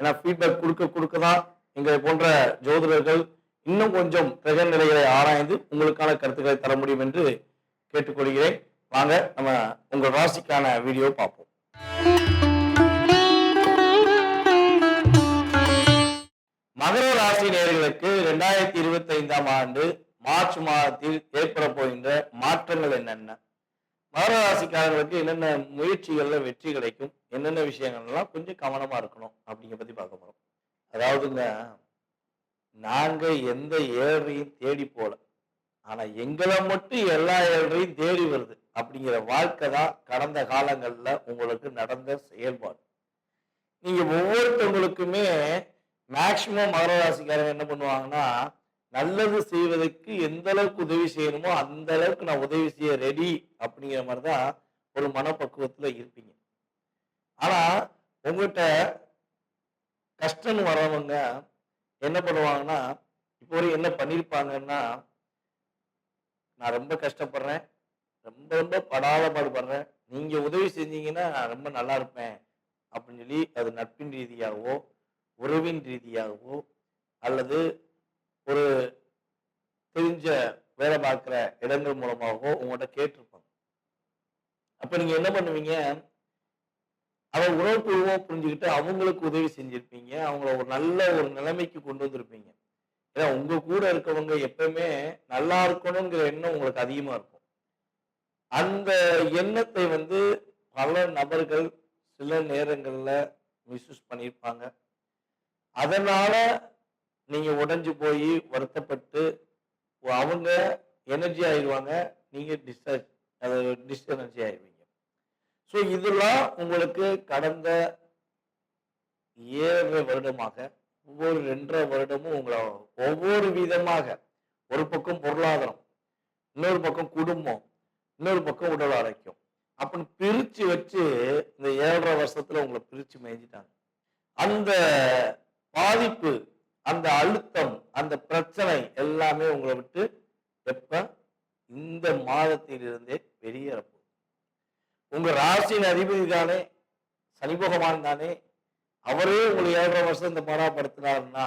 ஏன்னா ஃபீட்பேக் கொடுக்க கொடுக்க தான் எங்களை போன்ற ஜோதிடர்கள் இன்னும் கொஞ்சம் கிரக நிலைகளை ஆராய்ந்து உங்களுக்கான கருத்துக்களை தர முடியும் என்று கேட்டுக்கொள்கிறேன். வாங்க நம்ம உங்கள் ராசிக்கான வீடியோ பார்ப்போம். மகர ராசி நேர்களுக்கு ரெண்டாயிரத்தி இருபத்தி ஐந்தாம் ஆண்டு மார்ச் மாதத்தில் ஏற்பட போகின்ற மாற்றங்கள் என்னென்ன? மகராசிக்காரர்களுக்கு என்னென்ன முயற்சிகள்ல வெற்றி கிடைக்கும் என்னென்ன விஷயங்கள்லாம் கொஞ்சம் கவனமா இருக்கணும் அப்படிங்க பத்தி பார்க்க போறோம். அதாவதுங்க நாங்க எந்த ஏழையும் தேடி போல ஆனா எங்களை மட்டும் எல்லா ஏழையும் தேடி வருது அப்படிங்கிற வாழ்க்கை தான் கடந்த காலங்கள்ல உங்களுக்கு நடந்த செயல்பாடு. நீங்க ஒவ்வொருத்தவங்களுக்குமே மேக்சிமம் மகர ராசிக்காரங்க என்ன பண்ணுவாங்கன்னா நல்லது செய்வதற்கு எந்த அளவுக்கு உதவி செய்யணுமோ அந்த அளவுக்கு நான் உதவி செய்ய ரெடி அப்படிங்கிற மாதிரி தான் ஒரு மனப்பக்குவத்தில் இருப்பீங்க. ஆனால் உங்கள்கிட்ட கஷ்டம்னு வரவங்க என்ன பண்ணுவாங்கன்னா இப்போ வரை என்ன பண்ணியிருப்பாங்கன்னா நான் ரொம்ப கஷ்டப்படுறேன் ரொம்ப ரொம்ப படாத பாடுபடுறேன் நீங்கள் உதவி செஞ்சீங்கன்னா நான் ரொம்ப நல்லா இருப்பேன் அப்படின்னு சொல்லி அது நட்பின் ரீதியாகவோ உறவின் ரீதியாகவோ அல்லது ஒரு தெரிஞ்ச வேலை பார்க்குற இடங்கள் மூலமாகவோ உங்கள்கிட்ட கேட்டிருப்பாங்க. அப்போ நீங்கள் என்ன பண்ணுவீங்க? அவள் உணர்வுபூர்வமாக புரிஞ்சுக்கிட்டு அவங்களுக்கு உதவி செஞ்சுருப்பீங்க. அவங்கள ஒரு நல்ல ஒரு நிலைமைக்கு கொண்டு வந்திருப்பீங்க. ஏன்னா உங்கள் கூட இருக்கவங்க எப்பவுமே நல்லா இருக்கணுங்கிற எண்ணம் உங்களுக்கு அதிகமாக இருக்கும். அந்த எண்ணத்தை வந்து பல நபர்கள் சில நேரங்களில் மிஸ்யூஸ் பண்ணியிருப்பாங்க. அதனால நீங்க உடஞ்சு போய் வருத்தப்பட்டு அவங்க எனர்ஜி ஆயிடுவாங்க நீங்க டிஸ்டர்ஜ் அது டிஸ்எனர்ஜி ஆயிடுவீங்க. ஸோ இதெல்லாம் உங்களுக்கு கடந்த ஏழரை வருடமாக ஒவ்வொரு ரெண்டரை வருடமும் உங்களை ஒவ்வொரு விதமாக ஒரு பக்கம் பொருளாதாரம் இன்னொரு பக்கம் குடும்பம் இன்னொரு பக்கம் உடல் ஆரோக்கியம். அப்படின்னு பிரிச்சு வச்சு இந்த ஏழரை வருஷத்தில் உங்களை பிரித்து மேய்ஞ்சிட்டாங்க. அந்த பாதிப்பு அந்த அழுத்தம் அந்த பிரச்சனை எல்லாமே உங்களை விட்டு எப்ப? இந்த மாதத்திலிருந்தே வெளியேற போகுது உங்க ராசியின் அதிபதி தானே சனி பகவான் தானே அவரே உங்களை ஏழரை வருஷம் இந்த பராப்படுத்தினாருன்னா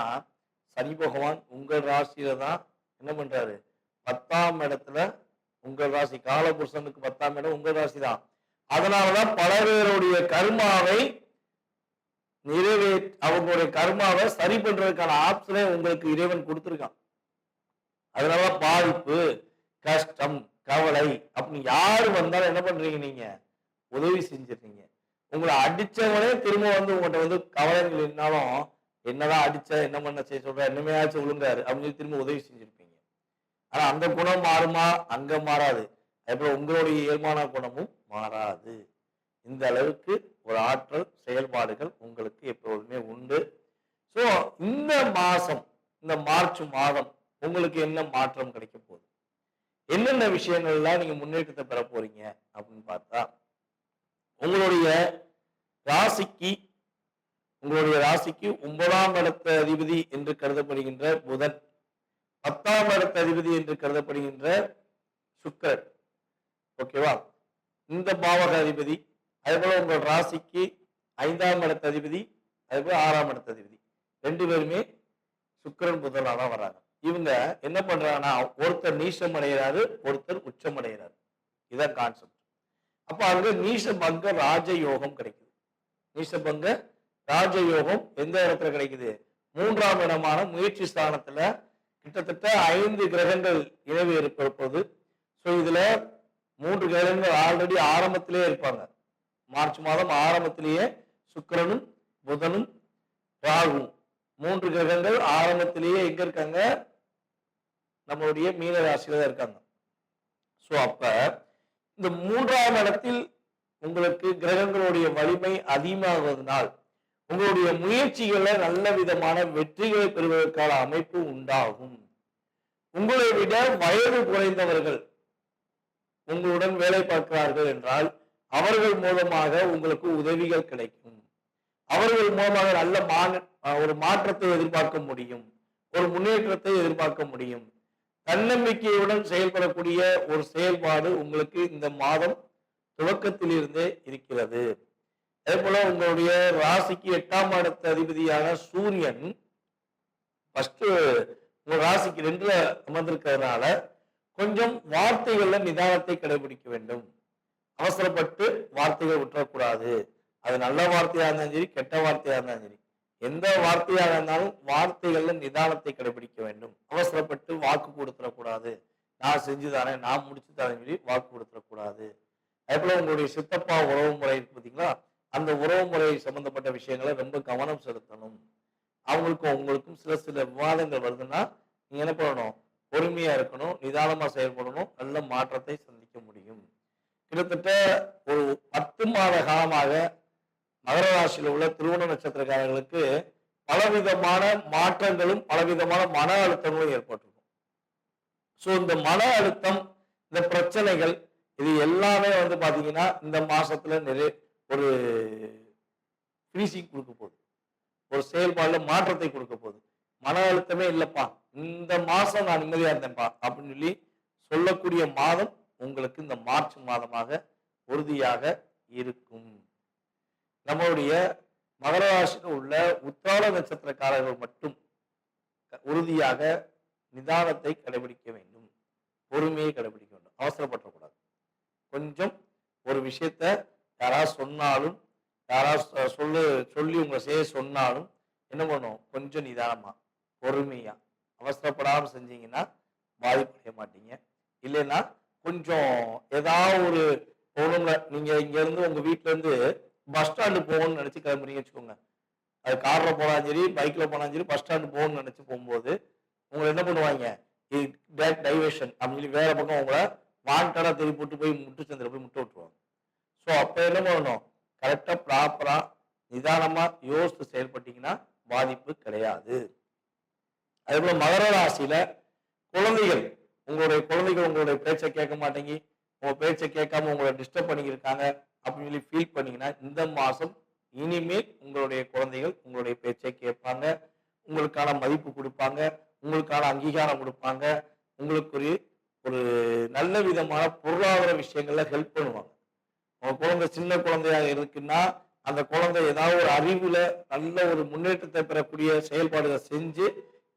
சனி பகவான் உங்கள் ராசியில தான் என்ன பண்றாரு? பத்தாம் இடத்துல உங்கள் ராசி காலபுருஷனுக்கு பத்தாம் இடம் உங்கள் ராசி தான் அதனாலதான் பல பேருடைய கர்மாவை நிறைவே அவங்களுடைய கர்மாவை சரி பண்றதுக்கான ஆப்ஷனே உங்களுக்கு இறைவன் கொடுத்துருக்கான். அதனால பாதிப்பு கஷ்டம் கவலை அப்படின்னு யாரு வந்தாலும் என்ன பண்றீங்க நீங்க? உதவி செஞ்சிருக்கீங்க உங்களை அடிச்சவனே திரும்ப வந்து உங்கள்கிட்ட வந்து கவலைகள் இருந்தாலும் என்னதான் அடிச்ச என்ன பண்ண செய்ய சொல்ற என்னமையாச்சும் ஒழுங்காரு அப்படின்னு சொல்லி திரும்ப உதவி செஞ்சிருப்பீங்க. ஆனா அந்த குணம் மாறுமா? அங்க மாறாது. அதே போல உங்களுடைய இயல்பான குணமும் மாறாது. இந்த அளவுக்கு ஒரு ஆற்றல் செயல்பாடுகள் உங்களுக்கு எப்பொழுதுமே உண்டு. ஸோ இந்த மாதம் இந்த மார்ச் மாதம் உங்களுக்கு என்ன மாற்றம் கிடைக்க போகுது? என்னென்ன விஷயங்கள்லாம் நீங்க முன்னேற்றத்தை பெற போறீங்க அப்படின்னு பார்த்தா உங்களுடைய ராசிக்கு உங்களுடைய ராசிக்கு ஒன்பதாம் இடத்த அதிபதி என்று கருதப்படுகின்ற புதன் பத்தாம் இடத்த அதிபதி என்று கருதப்படுகின்ற சுக்கரன். ஓகேவா இந்த பாவக அதிபதி அதேபோல உங்கள் ராசிக்கு ஐந்தாம் இடத்த அதிபதி அதேபோல ஆறாம் இடத்த அதிபதி. ரெண்டு பேருமே சுக்கிரன் புதனாக தான் இவங்க என்ன பண்றாங்கன்னா ஒருத்தர் நீசம் அடைகிறாரு ஒருத்தர் உச்சம் அடைகிறாரு இதான் கான்செப்ட் அப்போ அங்க நீசபங்க ராஜயோகம் கிடைக்குது. நீசபங்க ராஜயோகம் எந்த இடத்துல கிடைக்குது? மூன்றாம் இடமான முயற்சி ஸ்தானத்துல கிட்டத்தட்ட ஐந்து கிரகங்கள் இணைவு இருப்பது ஸோ இதுல மூன்று கிரகங்கள் ஆல்ரெடி ஆரம்பத்திலேயே இருப்பாங்க. மார்ச் மாதம் ஆரம்பத்திலேயே சுக்கிரனும் புதனும் ராகுவும். மூன்று கிரகங்கள் ஆரம்பத்திலேயே எங்க இருக்காங்க? நம்மளுடைய மீன ராசியில தான் இருக்காங்க. ஸோ அப்ப இந்த மூன்றாம் இடத்தில் உங்களுக்கு கிரகங்களுடைய வலிமை அதிகமாகுவதனால் உங்களுடைய முயற்சிகளை நல்ல விதமான வெற்றிகளை பெறுவதற்கான அமைப்பு உண்டாகும். உங்களை விட வயது குறைந்தவர்கள் உங்களுடன் வேலை பார்க்கிறார்கள் என்றால் அவர்கள் மூலமாக உங்களுக்கு உதவிகள் கிடைக்கும். அவர்கள் மூலமாக நல்ல மான ஒரு மாற்றத்தை எதிர்பார்க்க முடியும். ஒரு முன்னேற்றத்தை எதிர்பார்க்க முடியும். தன்னம்பிக்கையுடன் செயல்படக்கூடிய ஒரு செயல்பாடு உங்களுக்கு இந்த மாதம் துவக்கத்திலிருந்தே இருக்கிறது. அதே போல உங்களுடைய ராசிக்கு எட்டாம் இடத்த அதிபதியான சூரியன் ஃபர்ஸ்ட் உங்க ராசிக்கு ரெண்டுல அமர்ந்திருக்கிறதுனால கொஞ்சம் வார்த்தைகள்ல நிதானத்தை கடைபிடிக்க வேண்டும். அவசரப்பட்டு வார்த்தைகள் விட்டுறக்கூடாது. அது நல்ல வார்த்தையாக இருந்தாலும் சரி கெட்ட வார்த்தையாக இருந்தாலும் சரி. எந்த வார்த்தையாக இருந்தாலும் வார்த்தைகள்ல நிதானத்தை கடைபிடிக்க வேண்டும். அவசரப்பட்டு வாக்கு கொடுத்துடக்கூடாது நான் செஞ்சு தரேன் நான் முடிச்சு தரேன் சொல்லி வாக்கு கொடுத்துடக்கூடாது அதே உங்களுடைய சித்தப்பா உறவு முறை இருக்கு பார்த்தீங்களா அந்த உறவு முறை சம்பந்தப்பட்ட விஷயங்களை ரொம்ப கவனம் செலுத்தணும். அவங்களுக்கும் உங்களுக்கும் சில சில விவாதங்கள் வருதுன்னா நீங்க என்ன பண்ணணும்? பொறுமையா இருக்கணும் நிதானமா செயல்படணும் நல்ல மாற்றத்தை சந்திக்க முடியும். கிட்டத்தட்ட ஒரு பத்து மாத காலமாக மகர ராசியில் உள்ள திருவண்ண நட்சத்திரக்காரர்களுக்கு பலவிதமான மாற்றங்களும் பலவிதமான மன அழுத்தங்களும் ஏற்பட்டிருக்கும். ஸோ இந்த மன அழுத்தம் இந்த பிரச்சனைகள் இது எல்லாமே வந்து பார்த்தீங்கன்னா இந்த மாசத்துல நிறைய ஒரு ஃபினிஷிங் கொடுக்க போகுது. ஒரு செயல்பாடுல மாற்றத்தை கொடுக்க போகுது. மன அழுத்தமே இல்லைப்பா. இந்த மாசம் நான் நிம்மதியா இருந்தேன்ப்பா அப்படின்னு சொல்லி சொல்லக்கூடிய மாதம் உங்களுக்கு இந்த மார்ச் மாதமாக உறுதியாக இருக்கும். நம்மளுடைய மகர ராசியில் உள்ள உத்தாள நட்சத்திரக்காரர்கள் மட்டும் உறுதியாக நிதானத்தை கடைபிடிக்க வேண்டும். பொறுமையை கடைபிடிக்க வேண்டும். அவசரப்படக்கூடாது. கொஞ்சம் ஒரு விஷயத்த யாராவது சொன்னாலும் யாராவது சொல்லு சொல்லி உங்களை செய்ய சொன்னாலும் என்ன பண்ணுவோம் கொஞ்சம் நிதானமாக பொறுமையாக அவசரப்படாமல் செஞ்சீங்கன்னா பாதிப்படைய மாட்டீங்க. இல்லைன்னா கொஞ்சம் ஏதாவது ஒரு போகணுங்க நீங்க இங்க இருந்து உங்க வீட்ல இருந்து பஸ் ஸ்டாண்டு போகணும்னு நினைச்சு கிளம்புறீங்க வச்சுக்கோங்க. அது கார்ல போனாலும் சரி பைக்ல போனாலும் சரி பஸ் ஸ்டாண்டு போகணும்னு நினைச்சு போகும்போது உங்களை என்ன பண்ணுவாங்க? டைவர்ஷன் அப்படின்னு சொல்லி வேற பக்கம் உங்களை வாண்டடா திருப்பி போட்டு போய் முட்டு சந்திர போய் முட்டை விட்டுருவாங்க. ஸோ அப்போ என்ன பண்ணணும்? கரெக்டாக ப்ராப்பராக நிதானமாக யோசித்து செயல்பட்டீங்கன்னா பாதிப்பு கிடையாது. அதே போல் மகர ராசியில் குழந்தைகள் உங்களுடைய குழந்தைகள் உங்களுடைய பேச்சை கேட்க மாட்டேங்கி உங்க பேச்சை கேட்காம உங்களை டிஸ்டர்ப் பண்ணியிருக்காங்க அப்படின்னு சொல்லி ஃபீல் பண்ணீங்கன்னா இந்த மாசம் இனிமேல் உங்களுடைய குழந்தைகள் உங்களுடைய பேச்சை கேட்பாங்க உங்களுக்கான மதிப்பு கொடுப்பாங்க உங்களுக்கான அங்கீகாரம் கொடுப்பாங்க உங்களுக்கு ஒரு நல்ல விதமான பொருளாதார விஷயங்கள்ல ஹெல்ப் பண்ணுவாங்க. உங்க குழந்தை சின்ன குழந்தையாக இருக்குன்னா அந்த குழந்தை ஏதாவது ஒரு அறிவுல நல்ல ஒரு முன்னேற்றத்தை பெறக்கூடிய செயல்பாடுகளை செஞ்சு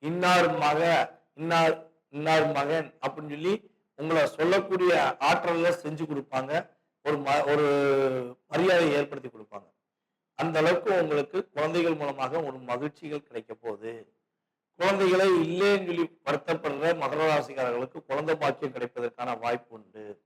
இன்னார் மக இன்னார் மகன் அப்படின்னு சொல்லி உங்களை சொல்லக்கூடிய ஆற்றல்ல செஞ்சு கொடுப்பாங்க. ஒரு ம ஒரு மரியாதையை ஏற்படுத்தி கொடுப்பாங்க. அந்த அளவுக்கு உங்களுக்கு குழந்தைகள் மூலமாக ஒரு மகிழ்ச்சிகள் கிடைக்க போகுது. குழந்தைகளை இல்லைன்னு சொல்லி வருத்தப்படுற மகர ராசிக்காரர்களுக்கு குழந்தை பாக்கியம் கிடைப்பதற்கான வாய்ப்பு உண்டு.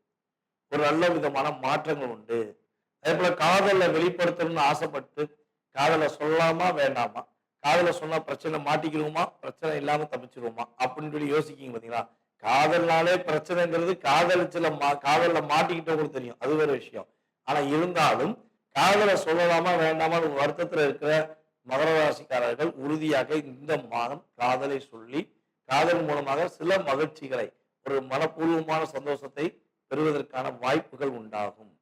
ஒரு நல்ல விதமான மாற்றங்கள் உண்டு. அதே போல காதலை வெளிப்படுத்தணும்னு ஆசைப்பட்டு காதலை சொல்லாமா வேண்டாமா? காதல சொன்னா பிரச்சனை மாட்டிக்கிடுவோமா? பிரச்சனை இல்லாம தப்பிச்சிருவோமா? அப்படின்னு சொல்லி யோசிக்கிங்க பாத்தீங்களா? காதல்னாலே பிரச்சனைங்கிறது காதலிச்சுல மா காதல்ல மாட்டிக்கிட்டவங்களுக்கு தெரியும். அது வேற விஷயம். ஆனா இருந்தாலும் காதலை சொல்லலாமா வேண்டாமா வருத்தத்துல இருக்கிற மகர ராசிக்காரர்கள் உறுதியாக இந்த மாதம் காதலை சொல்லி காதல் மூலமாக சில மகிழ்ச்சிகளை ஒரு மனப்பூர்வமான சந்தோஷத்தை பெறுவதற்கான வாய்ப்புகள் உண்டாகும்.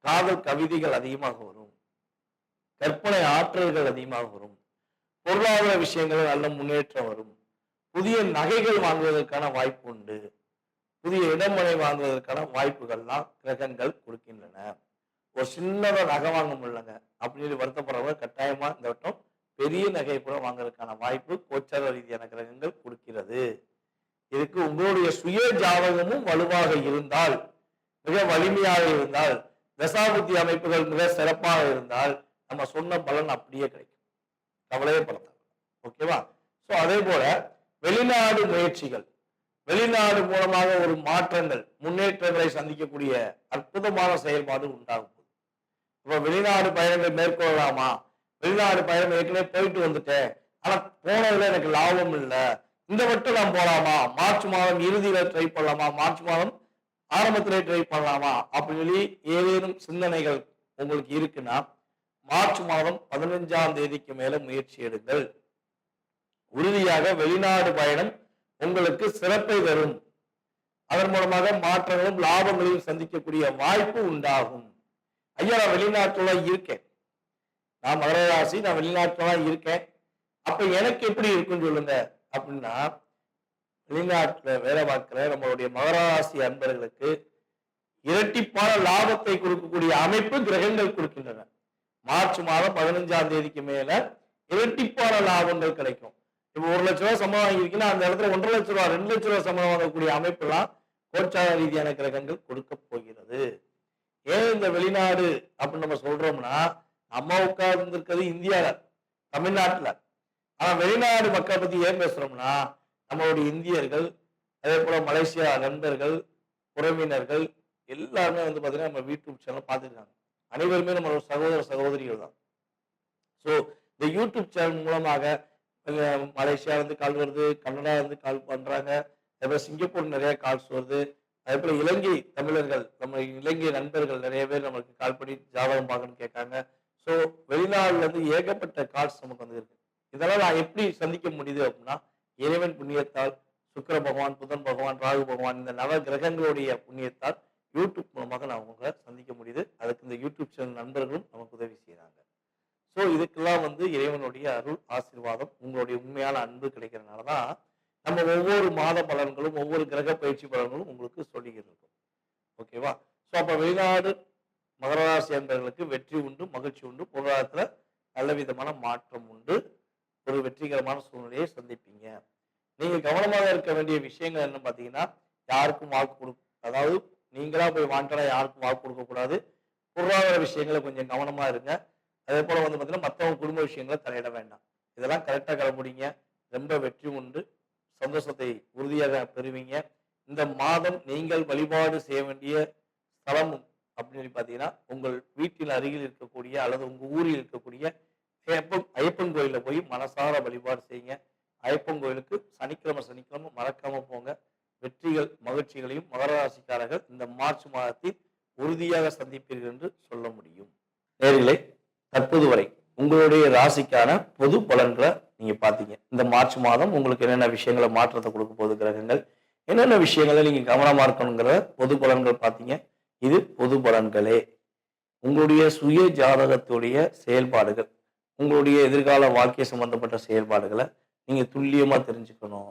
காதல் கவிதைகள் அதிகமாக வரும். கற்பனை ஆற்றல்கள் அதிகமாக வரும். பொருளாதார விஷயங்கள் நல்ல முன்னேற்றம் வரும். புதிய நகைகள் வாங்குவதற்கான வாய்ப்பு உண்டு. புதிய இடமனை வாங்குவதற்கான வாய்ப்புகள்லாம் கிரகங்கள் கொடுக்கின்றன. ஒரு சின்னதாக நகை வாங்க முடியலங்க. அப்படின்னு வருத்தப்படுறவங்க கட்டாயமா இந்த வட்டம் பெரிய நகையை கூட வாங்குறதுக்கான வாய்ப்பு கோச்சார ரீதியான கிரகங்கள் கொடுக்கிறது. இதுக்கு உங்களுடைய சுய ஜாதகமும் வலுவாக இருந்தால் மிக வலிமையாக இருந்தால் தசாபுத்தி அமைப்புகள் மிக சிறப்பாக இருந்தால் நம்ம சொன்ன பலன் அப்படியே கிடைக்கும். கவலையே ஓகேவா? ஸோ அதே போல வெளிநாடு முயற்சிகள். வெளிநாடு மூலமாக ஒரு மாற்றங்கள் முன்னேற்றங்களை சந்திக்கக்கூடிய அற்புதமான செயல்பாடு உண்டாகும் இப்போ வெளிநாடு பயணங்கள் மேற்கொள்ளலாமா? வெளிநாடு பயணம் ஏற்கனவே போயிட்டு வந்துட்டேன் ஆனா போனதுல எனக்கு லாபம் இல்லை. இந்த மட்டும் நான் போலாமா? மார்ச் மாதம் இறுதியில ட்ரை பண்ணலாமா? மார்ச் மாதம் ஆரம்பத்திலே ட்ரை பண்ணலாமா? அப்படின்னு சொல்லி ஏதேனும் சிந்தனைகள் உங்களுக்கு இருக்குன்னா மார்ச் மாதம் பதினஞ்சாம் தேதிக்கு மேல முயற்சி எடுங்கள். உறுதியாக வெளிநாடு பயணம் உங்களுக்கு சிறப்பை தரும். அதன் மூலமாக மாற்றங்களும் லாபங்களையும் சந்திக்கக்கூடிய வாய்ப்பு உண்டாகும். ஐயா நான் வெளிநாட்டுல இருக்கேன். நான் மகர ராசி நான் வெளிநாட்டுல இருக்கேன். அப்ப எனக்கு எப்படி இருக்குன்னு சொல்லுங்க. அப்படின்னா வெளிநாட்டுல வேலை பார்க்கிற நம்மளுடைய மகராசி அன்பர்களுக்கு இரட்டிப்பான லாபத்தை கொடுக்கக்கூடிய அமைப்பு கிரகங்கள் கொடுக்கின்றன. மார்ச் மாதம் பதினஞ்சாம் தேதிக்கு மேல இரட்டிப்பான லாபங்கள் கிடைக்கும். இப்போ ஒரு லட்ச ரூபாய் சம்பளம் வாங்கியிருக்கீங்கன்னா அந்த இடத்துல ஒன்றரை லட்ச ரூபாய் ரெண்டு லட்ச ரூபாய் சம்பளம் வாங்கக்கூடிய அமைப்பெல்லாம் கோச்சார ரீதியான கிரகங்கள் கொடுக்க போகிறது. ஏன் இந்த வெளிநாடு அப்படின்னு நம்ம சொல்றோம்னா நம்ம உட்கார்ந்துருக்கிறது இந்தியாவில் தமிழ்நாட்டில். ஆனால் வெளிநாடு மக்களை பற்றி ஏன் பேசுகிறோம்னா நம்மளுடைய இந்தியர்கள் அதே போல் மலேசியா நண்பர்கள் உறவினர்கள் எல்லாருமே வந்து பார்த்தீங்கன்னா நம்ம யூடியூப் சேனல் பார்த்துருக்காங்க அனைவருமே நம்ம சகோதர சகோதரிகள் தான் ஸோ இந்த யூடியூப் சேனல் மூலமாக மலேசியாவிலேருந்து வந்து கால் வருது கன்னடாவிலேருந்து வந்து கால் பண்ணுறாங்க அதேபோல் சிங்கப்பூர் நிறைய கால்ஸ் வருது அதே போல் இலங்கை தமிழர்கள் நம்ம இலங்கை நண்பர்கள் நிறைய பேர் நம்மளுக்கு கால் பண்ணி ஜாதகம் பார்க்கணும்னு கேட்காங்க. ஸோ வெளிநாடுலேருந்து ஏகப்பட்ட கால்ஸ் நமக்கு வந்து இருக்கு இதெல்லாம் நான் எப்படி சந்திக்க முடியுது அப்படின்னா இறைவன் புண்ணியத்தால் சுக்கிர பகவான் புதன் பகவான் ராகு பகவான் இந்த நவ கிரகங்களுடைய புண்ணியத்தால் யூடியூப் மூலமாக நான் அவங்க சந்திக்க முடியுது. அதுக்கு இந்த யூடியூப் சேனல் நண்பர்களும் நமக்கு உதவி செய்கிறாங்க ஸோ இதுக்கெல்லாம் வந்து இறைவனுடைய அருள் ஆசீர்வாதம் உங்களுடைய உண்மையான அன்பு கிடைக்கிறதுனால தான் நம்ம ஒவ்வொரு மாத பலன்களும் ஒவ்வொரு கிரக பயிற்சி பலன்களும் உங்களுக்கு சொல்லிக்கிட்டு ஓகேவா ஸோ அப்போ வெளிநாடு மகராசி அன்பர்களுக்கு வெற்றி உண்டு மகிழ்ச்சி உண்டு. பொருளாதாரத்தில் நல்ல விதமான மாற்றம் உண்டு. ஒரு வெற்றிகரமான சூழ்நிலையை சந்திப்பீங்க. நீங்கள் கவனமாக இருக்க வேண்டிய விஷயங்கள் என்ன பார்த்தீங்கன்னா யாருக்கும் வாக்கு கொடு அதாவது நீங்களாக போய் வாண்டடாக யாருக்கும் வாக்கு கொடுக்கக்கூடாது. பொருளாதார விஷயங்களை கொஞ்சம் கவனமாக இருங்க. அதே போல் வந்து பார்த்தீங்கன்னா மற்றவங்க குடும்ப விஷயங்களை தலையிட வேண்டாம். இதெல்லாம் கரெக்டாக கிளம்பிடுங்க ரொம்ப வெற்றி உண்டு. சந்தோஷத்தை உறுதியாக பெறுவீங்க. இந்த மாதம் நீங்கள் வழிபாடு செய்ய வேண்டிய ஸ்தலம் அப்படின்னு பார்த்தீங்கன்னா உங்கள் வீட்டின் அருகில் இருக்கக்கூடிய அல்லது உங்கள் ஊரில் இருக்கக்கூடிய ஐயப்பன் ஐயப்பன் கோயிலில் போய் மனசார வழிபாடு செய்யுங்க. ஐயப்பன் கோயிலுக்கு சனிக்கிழமை சனிக்கிழமை மறக்காமல் போங்க. வெற்றிகள் மகிழ்ச்சிகளையும் மகர ராசிக்காரர்கள் இந்த மார்ச் மாதத்தில் உறுதியாக சந்திப்பீர்கள் என்று சொல்ல முடியும். நேர்களை தற்போது வரை உங்களுடைய ராசிக்கான பொது பலன்களை நீங்க பாத்தீங்க இந்த மார்ச் மாதம் உங்களுக்கு என்னென்ன விஷயங்களை மாற்றத்தை கொடுக்க போது கிரகங்கள்? என்னென்ன விஷயங்களை நீங்க கவனமா இருக்கணுங்கிற பொது பலன்கள் பார்த்தீங்க. இது பொது பலன்களே. உங்களுடைய சுய ஜாதகத்துடைய செயல்பாடுகள் உங்களுடைய எதிர்கால வாழ்க்கை சம்பந்தப்பட்ட செயல்பாடுகளை நீங்க துல்லியமா தெரிஞ்சுக்கணும்.